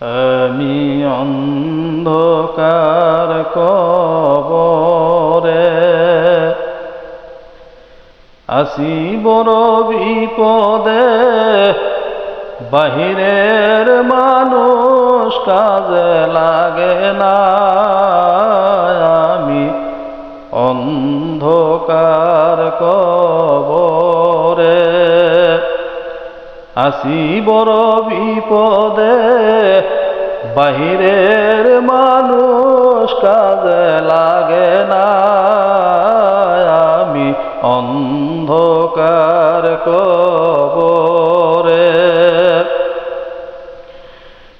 আমি অন্ধকার কবরে আসি বড় বিপদে বাহিরের মানুষ কাজে লাগে না। আমি অন্ধকার কবরে আসি বড় বিপদে, বাহিরের মানুষ কাজে লাগে না। আমি অন্ধকার কবরে।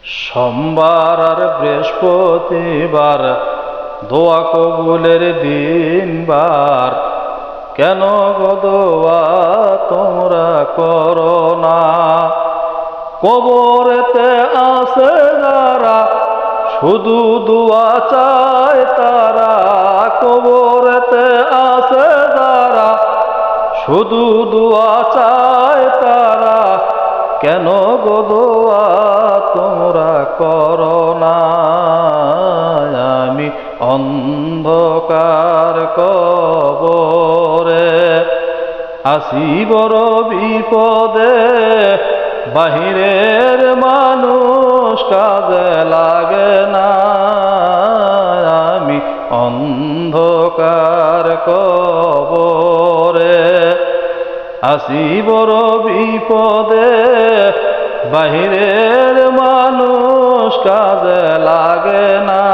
সোমবার আর বৃহস্পতিবার দোয়া কবুলের দিনবার কেন গদোয়া তোমরা করো না? কবরেতে আসে যারা শুধু দুয়া চায় তারা। কবরেতে আসে যারা শুধু দুয়া চায় তারা। কেন গদোয়া তোমরা করো না? আমি অন্ধকার আসি বড় বিপদে বাহিরের মানুষ কাজে লাগে না। আমি অন্ধকার কবরে আসি বড় বিপদে বাহিরের মানুষ কাজে লাগে না।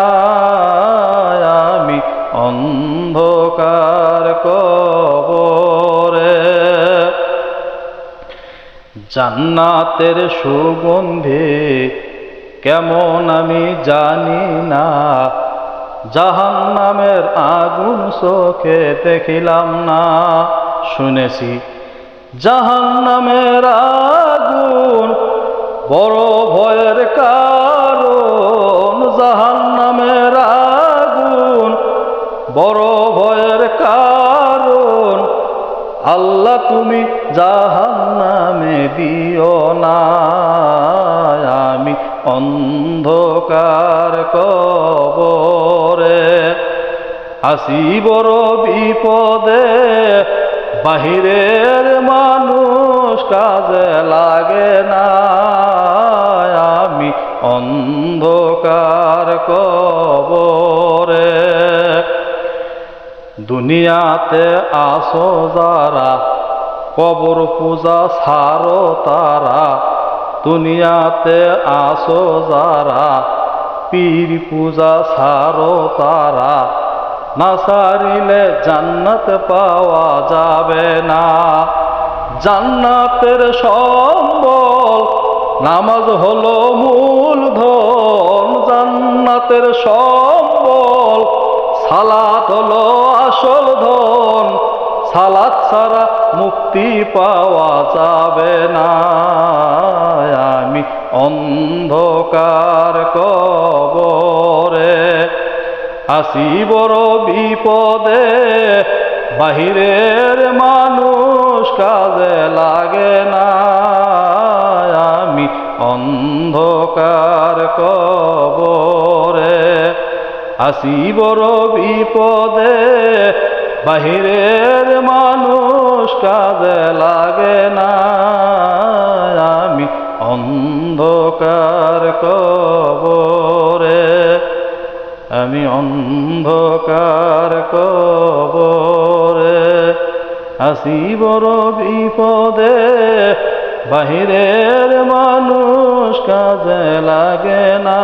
জান্নাতের সুগন্ধে, কেমন আমি জানি না। জাহান নামের আগুন চোখে দেখিলাম না। শুনেছি জাহান নামের আগুন বড় ভয়ের কারণ। জাহান নামের আগুন বড় ভয়ের কারণ। আল্লাহ তুমি জাহান নামে দিও না। আমি অন্ধকার কবরে আসি বড় বিপদে। বাহিরের মানুষ কাজে লাগে না। আমি অন্ধকার কবরে দুনিয়াতে আসো যারা, কবর পূজা সারো তারা। দুনিয়াতে আসো যারা, পীর পূজা সারো তারা। না সারিলে জান্নাত পাওয়া যাবে না। জান্নাতের সম্বল, নামাজ হলো মূল ধন। জান্নাতের সম্বল সালাত ছাড়া মুক্তি পাওয়া যাবে না। আমি অন্ধকার কবরে আসি বড় বিপদে। বাহিরের মানুষ কাজে লাগে না। আমি অন্ধকার কবরে আসি বড় বিপদে। বাহিরের মানুষ কাজে লাগে না। আমি অন্ধকার কবরে, আমি অন্ধকার কবরে আসি বড় বিপদে। বাহিরের মানুষ কাজে লাগে না।